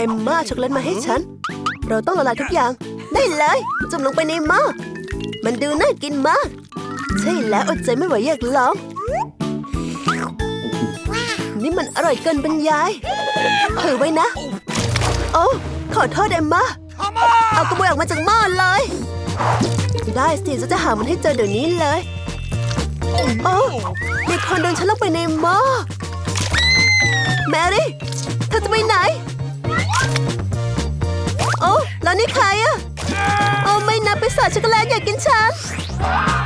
เอมมาช็อกโกแลตมาให้ฉัน เราต้องละลายทุกอย่าง ได้เลย จุ่มลงไปในหม้อมันดูน่ากินมาก ใช่แล้วอดใจไม่ไหวอยากลอง นี่มันอร่อยเกินบรรยายถือไว้นะ โอ้ขอโทษเอมมาเอากระบวยออกมาจากหม้อเลย ได้สิฉันจะหามันให้เจอเดี๋ยวนี้เลย โอ้มีคนเดินฉันลงไปในหม้อแมรี่เธอจะไปไหน โอ้แล้วนี่ใครอะโอ้ไม่นะไปสาช็อกโกแลตอยากกินฉัน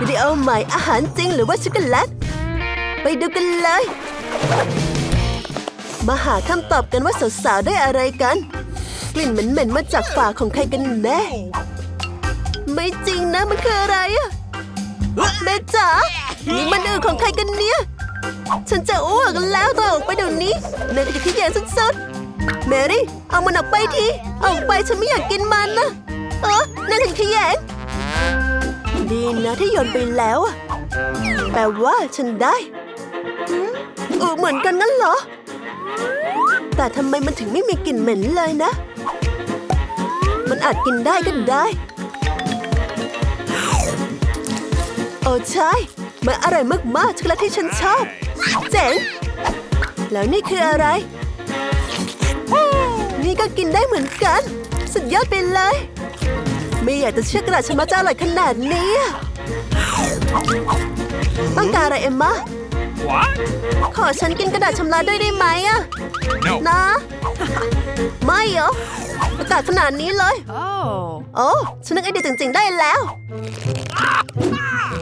วิดีโอใหม่อาหารจริงหรือว่าช็อกโกแลต ไปดูกันเลย มาหาคำตอบกันว่าสาวๆได้อะไรกัน กลิ่นเหม็นๆมาจากฝาของใครกันแน่ ไม่จริงนะมันคืออะไรอะแม่จ๋านี่มันอือของใครกันเนี่ย ฉันจะอ้วกแล้วต้อออกไปเดี๋ยวนี้เนยจะขี้แยสุดๆ แมรี่ เอามันออกไปทีเอาอกไปฉันไม่อยากกินมันนะ เออนั่นคือขี้แยงดีนะที่โยนไปแล้วแปลว่าฉันได้เออเหมือนกันงั้นเหรอ แต่ทำไมมันถึงไม่มีกลิ่นเหม็นเลยนะ มันอาจกินได้ก็ได้โอ้ใช่ มันอร่อยมากๆช็อกโกแลตที่ฉันชอบ เจ๋ง แล้วนี่คืออะไร นี่ก็กินได้เหมือนกัน สุดยอดไปเลย ไม่อยากจะเชื่อกระดาษชำระจะอร่อยขนาดนี้อะต้องการอะไรเอ็มมา What? ขอฉันกินกระดาษชำระด้วยได้ไหมอะ No. นะ ไม่เหรอประกาศขนาดนี้เลย Oh. โอ้ ฉันนึกไอเดียจริงๆได้แล้ว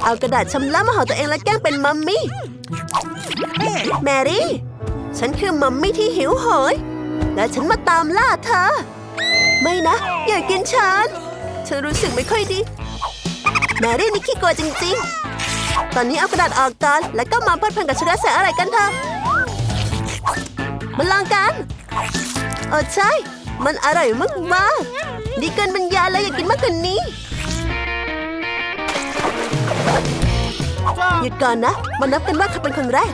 เอากระดาษชำระมาห่อตัวเองและแกล้งเป็นมัมมี่ แมรี่ ฉันคือมัมมี่ที่หิวโหย และฉันมาตามล่าเธอ ไม่นะ อย่ากินฉัน ฉันรู้สึกไม่ค่อยดี แมรี่นี่ขี้กลัวจริงๆ ตอนนี้เอากระดาษออกก่อนแล้วก็มาเพลิดเพลินกับช็อกโกแลตใส่อะไรกันเถอะมาลองกันเออใช่ มันอร่อยมากๆดีเกินบรรยายเลยอยากกินมากกว่านี้ หยุดก่อนนะมานับกันว่าใครเป็นคนแรก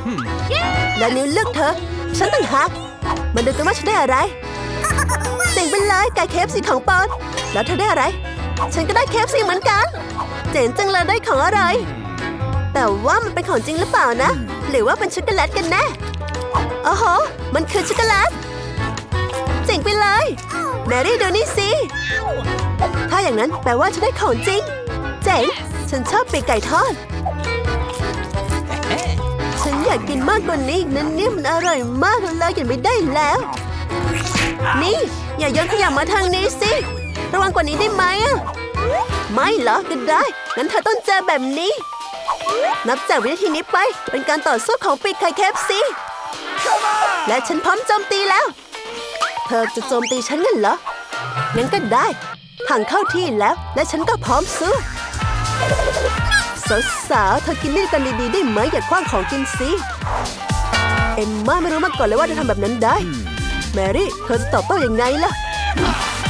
และนิ้วเลือกเธอ ฉันต่างหาก มาดูกันว่าฉันได้อะไรเจ๋งไปเลยไก่เคฟซีของปอน แล้วเธอได้อะไร ฉันก็ได้เคฟซีเหมือนกัน เจ๋งจังเลยได้ของอะไร แต่ว่ามันเป็นของจริงหรือเปล่านะ หรือว่าเป็นช็อกโกแลตกันแน่โอ้โห มันคือช็อกโกแลต เจ๋งไปเลย แมรี่ดูนี่สิ ถ้าอย่างนั้นแปลว่าฉันได้ของจริง เจ๋ง ฉันชอบปีกไก่ทอด อยากกินมากกว่านี้นั่นเนี่ยมันอร่อยมากเลยกินไม่ได้แล้ว นี่ อย่าโยนขยะมาทางนี้สิ ระวังกว่านี้ได้ไหมอะไม่เหรอก็ได้งั้นเธอต้องเจอแบบนี้ นับจากวินาทีนี้ไปเป็นการต่อสู้ของปีกไก่เคฟซีและฉันพร้อมโจมตีแล้ว เธอจะโจมตีฉันงั้นเหรองั้นก็ได้ทางเข้าที่แล้ว และฉันก็พร้อมสู้ สาวๆเธอกินด้วยกันดีๆได้ไหมอย่าคว้างของกินสิ เอ็มม่าไม่รู้มาก่อนเลยว่าจะทำแบบนั้นได้ แมรี่เธอจะตอบโต้ยังไงล่ะ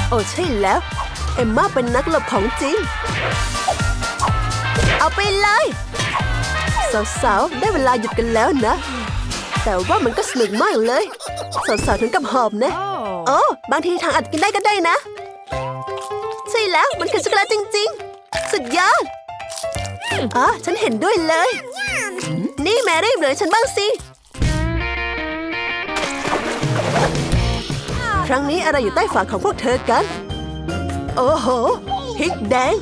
โอ้ใช่แล้ว เอ็มม่าเป็นนักหลบของจริง เอาไปเลย สาวๆได้เวลาหยุดกันแล้วนะ แต่ว่ามันก็สนุกมากเลย สาวๆถึงกับหอบนะ Oh. โอ้บางทีทางอัดกินได้ก็ได้นะ ใช่แล้วมันคือช็อกโกแลตจริง ๆ สุดยอด อ๋อฉันเห็นด้วยเลย นี่แมรี่เหลือฉันบ้างสิ ครั้งนี้อะไรอยู่ใต้ฝาของพวกเธอกัน โอ้โหพริกแดง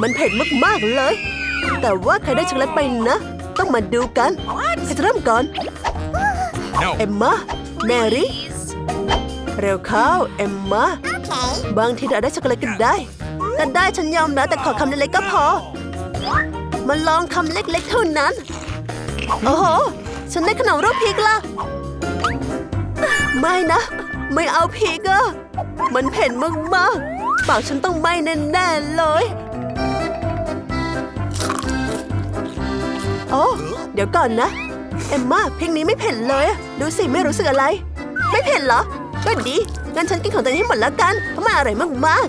มันเผ็ดมากๆเลย แต่ว่าใครได้ช็อกโกแลตไปนะ ต้องมาดูกันใครจะเริ่มก่อน No. เอมมาแมรี่ เร็วเข้าเอมมาบางทีเราได้ช็อกโกแลตกันได้ก็ได้ฉันยอมแล้วแต่ขอคำเล็กๆก็พอ มาลองคำเล็กๆเท่านั้น โอ้โห ฉันได้ขนมรูปพริกละไม่นะ ไม่เอาพริกอะมันเผ็ดมากๆปากฉันต้องไหม้แน่ๆเลย โอ้เดี๋ยวก่อนนะ เอมมาเพลงนี้ไม่เผ็ดเลย ดูสิไม่รู้สึกอะไร ไม่เผ็ดเหรอ ก็ดี งั้นฉันกินของตัวเองให้หมดแล้วกันเพราะมันอร่อยมาก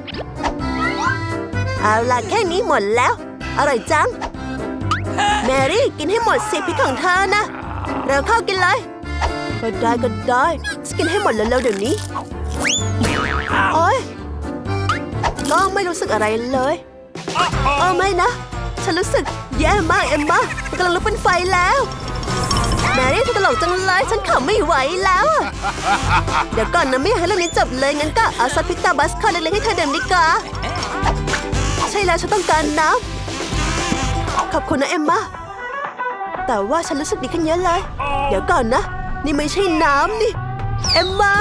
ๆ เอาล่ะแค่นี้หมดแล้ว อร่อยจัง แมรี่กินให้หมดสิพริกของเธอนะ เร็วเข้ากินเลย ก็ได้ก็ได้กินให้หมดแล้วเร็วๆเดี๋ยวนี้ โอ๊ยก็ไม่รู้สึกอะไรเลยเออไม่นะ ฉันรู้สึกแย่มากเอ็มมามันกำลังลุกเป็นไฟแล้วแมรี่เธอตลกจังเลยฉันขำไม่ไหวแล้ว เดี๋ยวก่อนนะไม่อยากให้เรื่องนี้จบเลยงั้นก็เอาซัดพริกตาบัสคอนเล็กๆให้เธอดื่มดีกว่าใช่แล้วฉันต้องการน้ำ ขอบคุณนะเอ็มมาแต่ว่าฉันรู้สึกดีขึ้นเยอะเลย เดี๋ยวก่อนนะ นี่ไม่ใช่น้ำนี่ เอ็มมา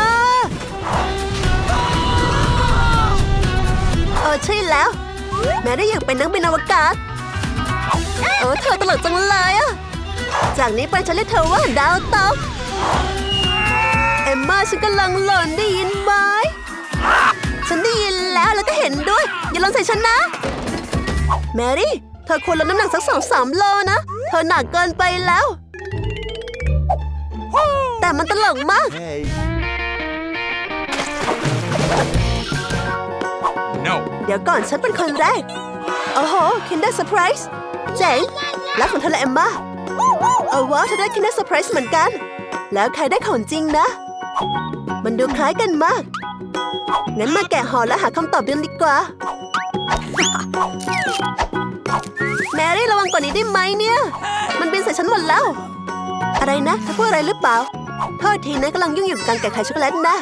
เออใช่แล้ว แม่ได้อยากเป็นนักบินอวกาศเออเธอตลกจังเลยอะจากนี้ไปฉันเรียกเธอว่าดาวตกเอ็มมาฉันกำลังหล่นได้ยินไหมฉันได้ยินแล้วแล้วก็เห็นด้วย อย่าล่นใส่ฉันนะ แมรี่ ธอควรลดน้ำหนักสักสองสามโลนะ เธอหนักเกินไปแล้ว แต่มันตลกมาก No. เดี๋ยวก่อนฉันเป็นคนแรก โอ้โห Kinder Surprise เจ๋งแล้วของเธอละเอมมาเอาว้าวเธอได้ Kinder Surprise เหมือนกัน แล้วใครได้ของจริงนะ มันดูคล้ายกันมาก งั้นมาแกะห่อแล้วหาคำตอบกันดีกว่า แมรี่ระวังกว่านี้ได้ไหมเนี่ย มันบินใส่ฉันหมดแล้ว อะไรนะเธอพูดอะไรหรือเปล่าโทษทีนะกำลังยุ่งอยู่กับการแกะไข่ช็อกโกแลตนะ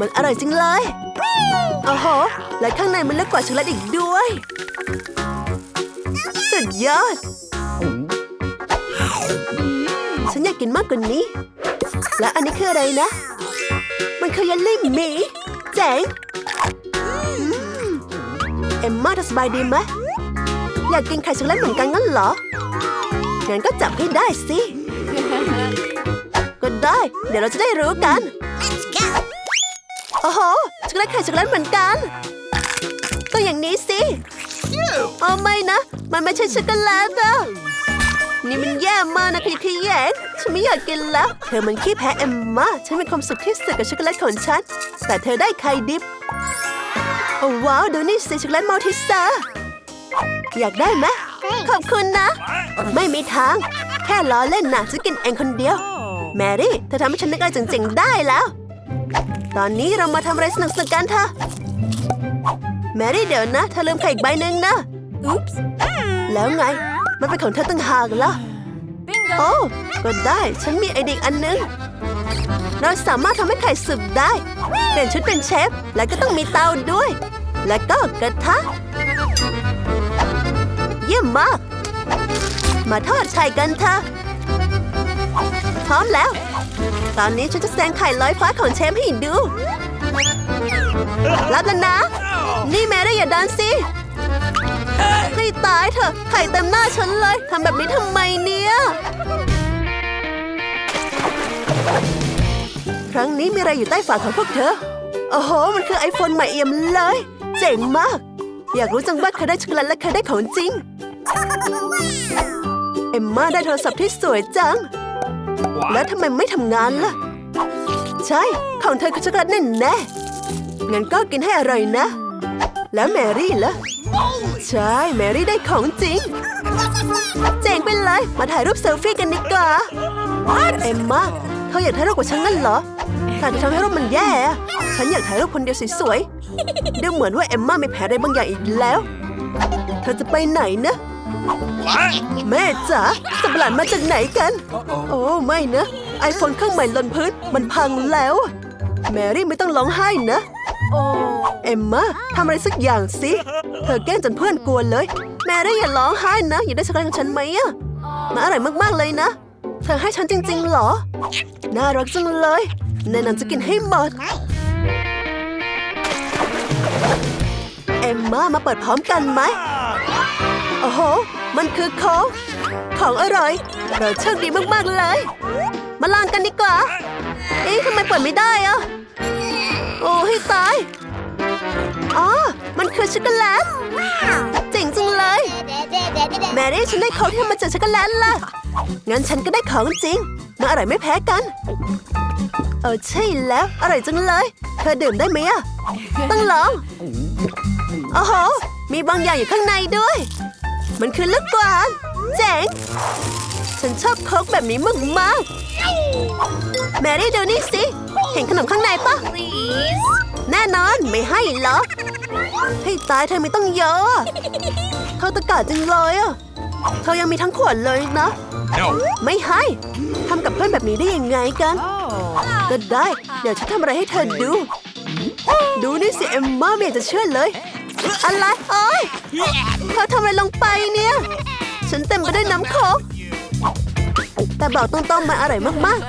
มันอร่อยจริงเลยโอ้โห และข้างในมันเล็กกว่าช็อกโกแลตอีกด้วย สุดยอด ฉันอยากกินมากกว่านี้ และอันนี้คืออะไรนะ มันคือเยลลี่หมีเจ๋ง เอมมาเธอสบายดีไหมอยากกินไข่ช็อกโกแลตเหมือนกันงั้นเหรอ งั้นก็จับให้ได้สิ ก็ได้ เดี๋ยวเราจะได้รู้กันโอ้โหช็อกโกแลตไข่ช็อกโกแลตเหมือนกัน ต้องอย่างนี้สิโอ้ไม่นะ มันไม่ใช่ช็อกโกแลตอะนี่มันแย่มากนะพี่ขยงฉันไม่อยากกินแล้ว เธอมันขี้แพ้เอ็มมาฉันมีความสุขที่สุดกับช็อกโกแลตของฉัน แต่เธอได้ไข่ดิบ โอ้ว้าวดูนี่สิช็อกโกแลตมัลติสเตอร์อยากได้ไหมขอบคุณนะ ไม่มีทาง แค่ล้อเล่นนะฉันกินเองคนเดียว แมรี่เธอทำให้ฉันนึกอะไรเจ๋งๆได้แล้ว ตอนนี้เรามาทำอะไรสนุกๆกันเถอะแมรี่เดี๋ยวนะเธอลืมไข่อีกใบหนึ่งนะอุ๊ปส์แล้วไง มันเป็นของเธอตั้งหากเหรอโอ้ก็ได้ฉันมีไอเดียอีกอันนึง เราสามารถทำให้ไข่สุกได้ เปลี่ยนชุดเป็นเชฟ และก็ต้องมีเตาด้วย และก็กระทะ เยี่ยมมาก มาทอดไข่กันเถอะพร้อมแล้ว ตอนนี้ฉันจะแซงไข่ลอยฟ้าของเชฟให้ดู รับแล้วนะ นี่แม่ได้อย่าดันสิให้ตายเถอะ ไข่เต็มหน้าฉันเลยทำแบบนี้ทำไมเนี่ย รั้งนี้มีอะไรอยู่ใต้ฝาของพวกเธอ โอ้โห มันคือไอโฟนใหม่เอี่ยมเลย เจ๋งมาก อยากรู้จังว่าใครได้ช็อกโกแลตและใครได้ของจริง เอ็มมาได้โทรศัพท์ที่สวยจัง แล้ว What? ทำไมไม่ทำงานล่ะ ใช่ ของเธอคือช็อกโกแลตแน่แน่ๆงั้นก็กินให้อร่อยนะ แล้วแมรี่ล่ะ ใช่ แมรี่ได้ของจริง เจ๋งไปเลย มาถ่ายรูปเซลฟี่กันดีกว่าเอ็มมาเธออยากถ่ายรูปกับฉันงั้นเหรอ แต่จะทำให้รูปมันแย่อะฉันอยากถ่ายรูปคนเดียวสวยๆดูเหมือนว่าเอ็มมามีแผลอะไรบางอย่างอีกแล้ว เธอจะไปไหนนะ What? แม่จ๋าสัตว์ประหลาดมาจากไหนกัน โอ้ไม่นะไอโฟนเครื่องใหม่หล่นพื้นมันพังแล้ว แมรี่ไม่ต้องร้องไห้นะเอ็มมาทำอะไรสักอย่างสิเธอแกล้งจนเพื่อนกลัวเลย แมรี่อย่าร้องไห้นะ อย่าได้ช็อกโกแลตของฉันไหมอะมาอร่อยมากๆเลยนะ เธอให้ฉันจริงๆเหรอ น่ารักจังเลย แน่นอนจะกินให้หมด เอ็มมามาเปิดพร้อมกันไหม โอ้โห มันคือโค้กของอร่อย เราโชคดีมาก ๆ เลย มาลองกันดีกว่า เอ๊ะทำไมเปิดไม่ได้อะโอ้ให้ตาย อ๋อ มันคือช็อกโกแลตเจ๋งจังเลย แมรี่ฉันได้ของที่ทำมาจากช็อกโกแลตล่ะ งั้นฉันก็ได้ของจริง มาอร่อยไม่แพ้กัน เออใช่แล้ว อร่อยจังเลย เธอดื่มได้ไหมอะต้องลองโอ้โห มีบางอย่างอยู่ข้างในด้วย มันคือลูกกวาดเจ๋ง ฉันชอบโค้กแบบนี้มากมากๆแมรี่ดูนี่สิ เห็นขนมข้างในปะ Please. แน่นอนไม่ให้เหรอให้ตายเธอไม่ต้องเยอะอะเธอตะกาจังเลยอะ เธอยังมีทั้งขวดเลยนะ No. ไม่ให้ทำกับเพื่อนแบบนี้ได้ยังไงกัน ก็ได้ เดี๋ยวฉันทำอะไรให้เธอดู ดูนี่สิเอมม่าไม่อยากจะเชื่อเลย อะไรเอ้ยเธอทำอะไรลงไปเนี่ย ฉันเต็มไปด้วยน้ำโค้กแต่บอกตรงๆมันอร่อยมาก